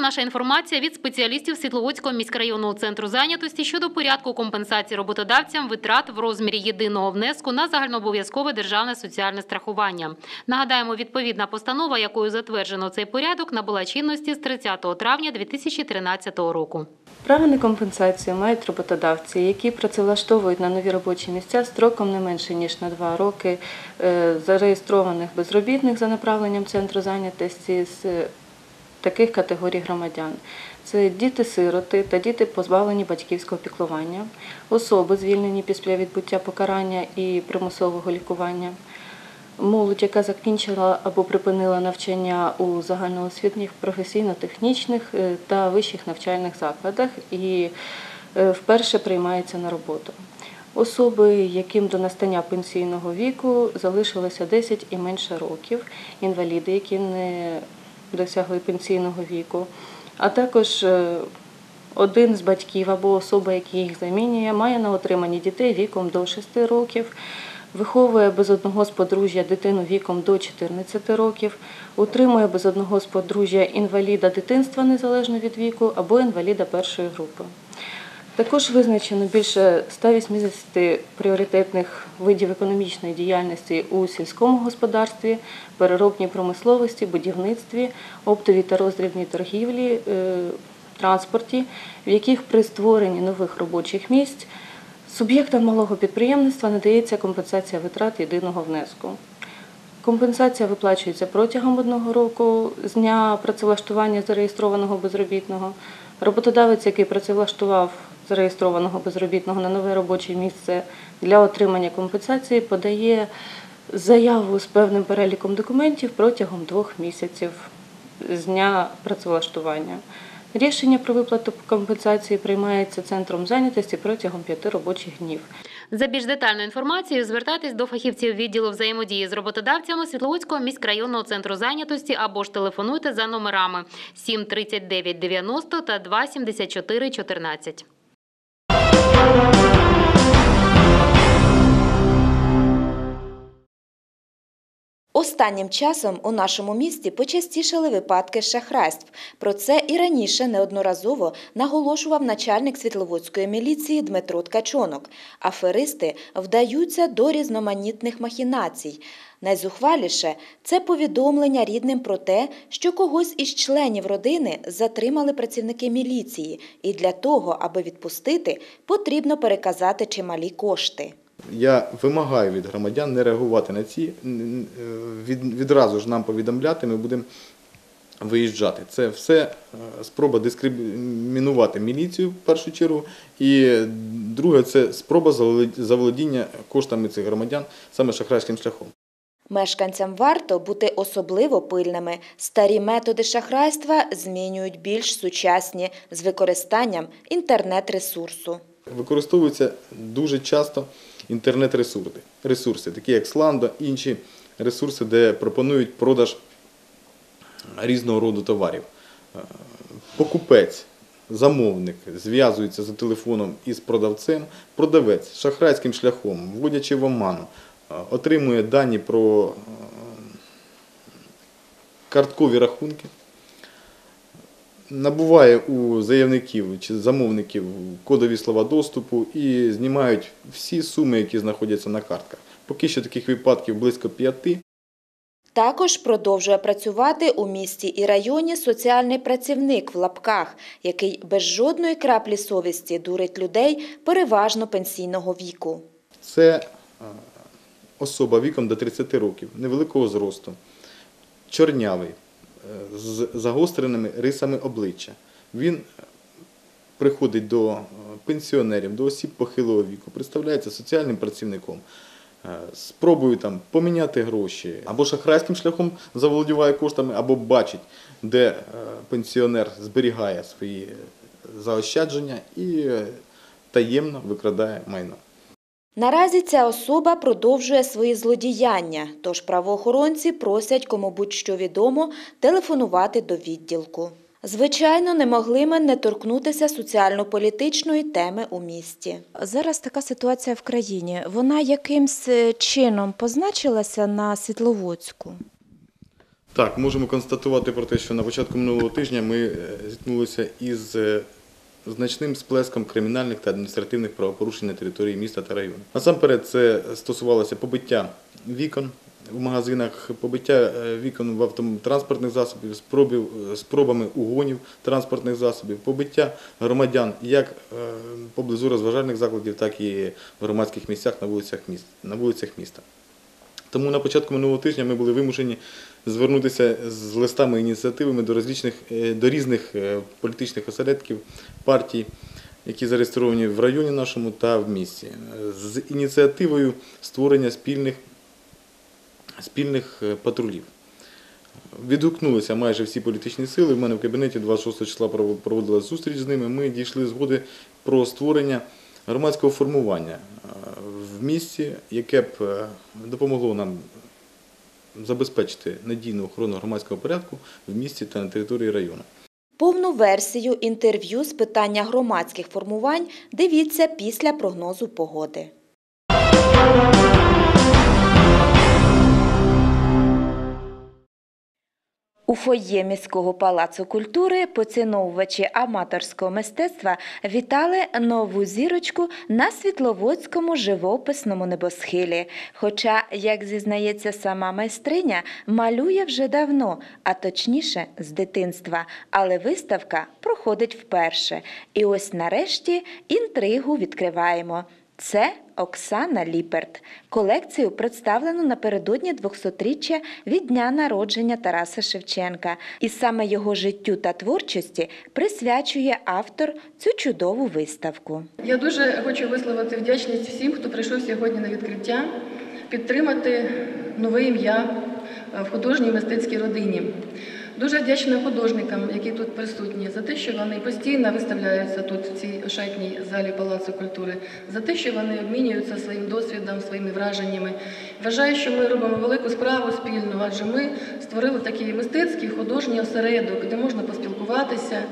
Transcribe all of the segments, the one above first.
наша інформація від спеціалістів Світловодського міськрайонного центру зайнятості щодо порядку компенсації роботодавцям витрат в розмірі єдиного внеску на загальнообов'язкове державне соціальне страхування. Нагадаємо, відповідна постанова, якою затверджено цей порядок, набула чинності з 30 травня 2013 року. Право на компенсацію мають роботодавці, які працевлаштовують на нові робочі місця строком не менше ніж на два роки е, зареєстрованих безробітних за направленням центру зайнятості з е, таких категорій громадян. Це діти-сироти та діти, позбавлені батьківського піклування, особи, звільнені після відбуття покарання і примусового лікування, молодь, яка закінчила або припинила навчання у загальноосвітніх професійно-технічних е, та вищих навчальних закладах і е, вперше приймається на роботу. Особи, яким до настання пенсійного віку залишилося 10 і менше років, інваліди, які не досягли пенсійного віку, а також е, один з батьків або особа, яка їх замінює, має на отриманні дітей віком до 6 років, виховує без одного з подружжя дитину віком до 14 років, утримує без одного з подружжя інваліда дитинства незалежно від віку або інваліда першої групи. Також визначено більше 180 пріоритетних видів економічної діяльності у сільському господарстві, переробній промисловості, будівництві, оптовій та роздрібній торгівлі, е, транспорті, в яких при створенні нових робочих місць суб'єктам малого підприємництва надається компенсація витрат єдиного внеску. Компенсація виплачується протягом одного року з дня працевлаштування зареєстрованого безробітного. Роботодавець, який працевлаштував зареєстрованого безробітного на нове робоче місце для отримання компенсації, подає заяву з певним переліком документів протягом двох місяців з дня працевлаштування. Рішення про виплату компенсації приймається центром зайнятості протягом п'яти робочих днів. За більш детальною інформацією звертайтесь до фахівців відділу взаємодії з роботодавцями Світловодського міськрайонного центру зайнятості або ж телефонуйте за номерами 7 39 90 та 2 74 14. Thank you. Останнім часом у нашому місті почастішали випадки шахрайств. Про це і раніше неодноразово наголошував начальник світловодської міліції Дмитро Ткачонок. Аферисти вдаються до різноманітних махінацій. Найзухваліше це повідомлення рідним про те, що когось із членів родини затримали працівники міліції, і для того, аби відпустити, потрібно переказати чималі кошти. Я вимагаю від громадян не реагувати на ці, е, від, відразу ж нам повідомляти, ми будемо виїжджати. Це все е, спроба дискримінувати міліцію в першу чергу. І друге, це спроба заволодіння коштами цих громадян саме шахрайським шляхом. Мешканцям варто бути особливо пильними. Старі методи шахрайства змінюють більш сучасні з використанням інтернет-ресурсу. Використовуються дуже часто інтернет-ресурси, ресурси, такі як Сланда, інші ресурси, де пропонують продаж різного роду товарів. Е, Покупець, замовник зв'язується за телефоном із продавцем, продавець шахрайським шляхом, вводячи в оману, е, отримує дані про е, карткові рахунки набуває у заявників чи замовників кодові слова доступу і знімають всі суми, які знаходяться на картках. Поки що таких випадків близько п'яти. Також продовжує працювати у місті і районі соціальний працівник в лапках, який без жодної краплі совісті дурить людей переважно пенсійного віку. Це е, особа віком до 30 років, невеликого зросту, чорнявий, з загостреними рисами обличчя. Він приходить до е, пенсіонерів, до осіб похилого віку, представляється соціальним працівником, е, спробує там поміняти гроші, або шахрайським шляхом заволодіває коштами, або бачить, де е, пенсіонер зберігає свої заощадження і таємно викрадає майно. Наразі ця особа продовжує свої злодіяння, тож правоохоронці просять кому будь-що відомо телефонувати до відділку. Звичайно, не могли ми не торкнутися соціально-політичної теми у місті. Зараз така ситуація в країні. Вона якимсь е, чином позначилася на Світловодську? Так, можемо констатувати про те, що на початку минулого тижня ми е, зіткнулися із е, значним сплеском кримінальних та адміністративних правопорушень на території міста та району. Насамперед, це стосувалося побиття вікон в магазинах, побиття е, вікон в автотранспортних засобів, спробів, е, спробами угонів транспортних засобів, побиття громадян як е, поблизу розважальних закладів, так і в громадських місцях на вулицях міст- на вулицях міста. Тому на початку минулого тижня ми були вимушені звернутися з листами ініціативами до різних, до різних е, політичних осередків, партій, які зареєстровані в районі нашому та в місті, е, з ініціативою створення спільних, спільних е, патрулів. Відгукнулися майже всі політичні сили. В мене в кабінеті 26 числа проводилася зустріч з ними. Ми дійшли згоди про створення громадського формування е, в місті, яке б е, допомогло нам забезпечити надійну охорону громадського порядку в місті та на території району. Повну версію інтерв'ю з питання громадських формувань дивіться після прогнозу погоди. У фоє міського палацу культури поціновувачі аматорського мистецтва вітали нову зірочку на світловодському живописному небосхилі. Хоча, як зізнається сама майстриня, малює вже давно, а точніше з дитинства. Але виставка проходить вперше. І ось нарешті інтригу відкриваємо. Це Оксана Ліперт. Колекцію представлено напередодні 200-річчя від дня народження Тараса Шевченка. І саме його життю та творчості присвячує автор цю чудову виставку. Я дуже хочу висловити вдячність всім, хто прийшов сьогодні на відкриття, підтримати нове ім'я е, в художній мистецькій родині. Дуже вдячна художникам, які тут присутні, за те, що вони постійно виставляються тут, в цій ошатній залі Палацу культури, за те, що вони обмінюються своїм досвідом, своїми враженнями. Вважаю, що ми робимо велику справу спільну, адже ми створили такий мистецький художній осередок, де можна поспілкуватися,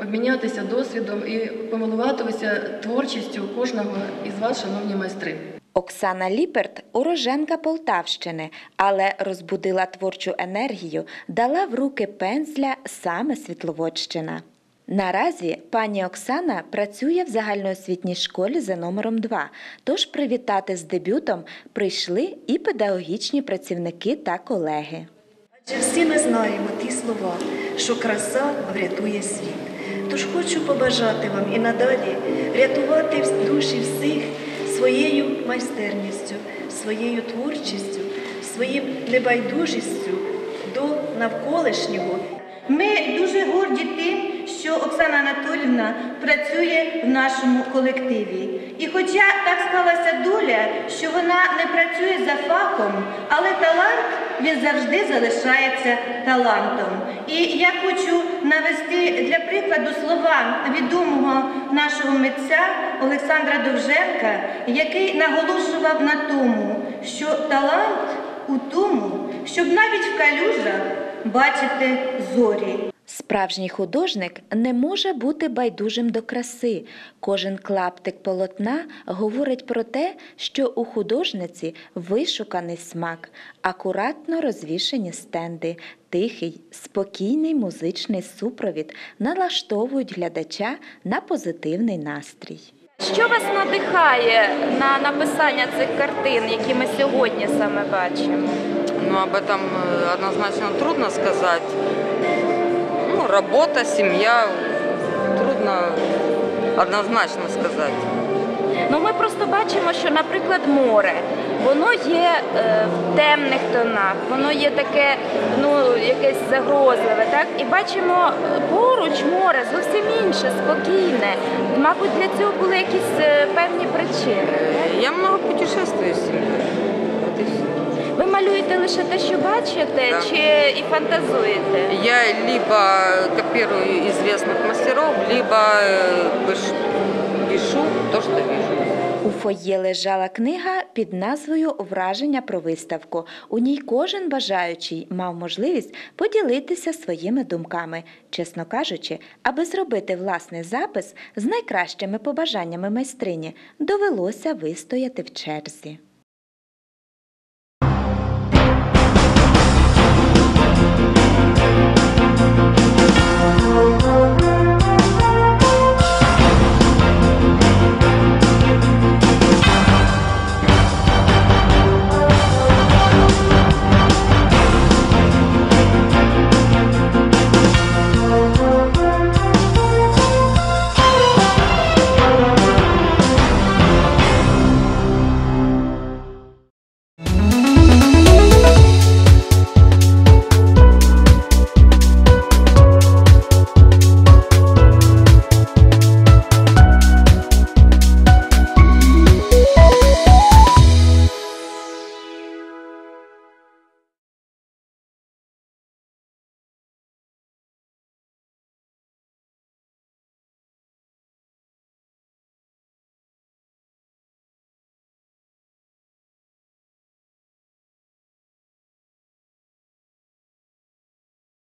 обмінятися досвідом і помилуватися творчістю кожного із вас, шановні майстри. Оксана Ліперт уроженка Полтавщини, але розбудила творчу енергію, дала в руки пензля саме Світловодщина. Наразі пані Оксана працює в загальноосвітній школі за номером 2, тож привітати з дебютом прийшли і педагогічні працівники та колеги. Адже всі ми знаємо ті слова, що краса врятує світ. Тож хочу побажати вам і надалі рятувати душі всіх своєю майстерністю, своєю творчістю, своїм небайдужістю до навколишнього. Ми дуже горді тим, що Оксана Анатолівна працює в нашому колективі. І хоча так склалася доля, що вона не працює за фахом, але талант він завжди залишається талантом. І я хочу навести для прикладу слова відомого нашого митця Олександра Довженка, який наголошував на тому, що талант у тому, щоб навіть в калюжах бачити зорі. Справжній художник не може бути байдужим до краси. Кожен клаптик полотна говорить про те, що у художниці вишуканий смак, акуратно розвішені стенди, тихий, спокійний музичний супровід налаштовують глядача на позитивний настрій. Що вас надихає на написання цих картин, які ми сьогодні саме бачимо? Ну, об этом э, однозначно трудно сказать. Работа, семья, трудно однозначно сказать. Ну, ми просто бачимо, що, наприклад, море, воно є е, в темних тонах, воно є таке, ну, якесь загрозливе, так? І бачимо е, поруч море зовсім інше, спокійне. Мабуть, для цього були якісь е, певні причини. Я много путешествую с семьей. Вот и всё. Ви малюєте лише те, що бачите, Да. чи і фантазуєте? Я либо копирую известных мастеров, либо э, пишу, пишу то, что вижу. У фоє лежала книга під назвою Враження про виставку. У ній кожен бажаючий мав можливість поділитися своїми думками. Чесно кажучи, аби зробити власний запис з найкращими побажаннями майстрині, довелося вистояти в черзі.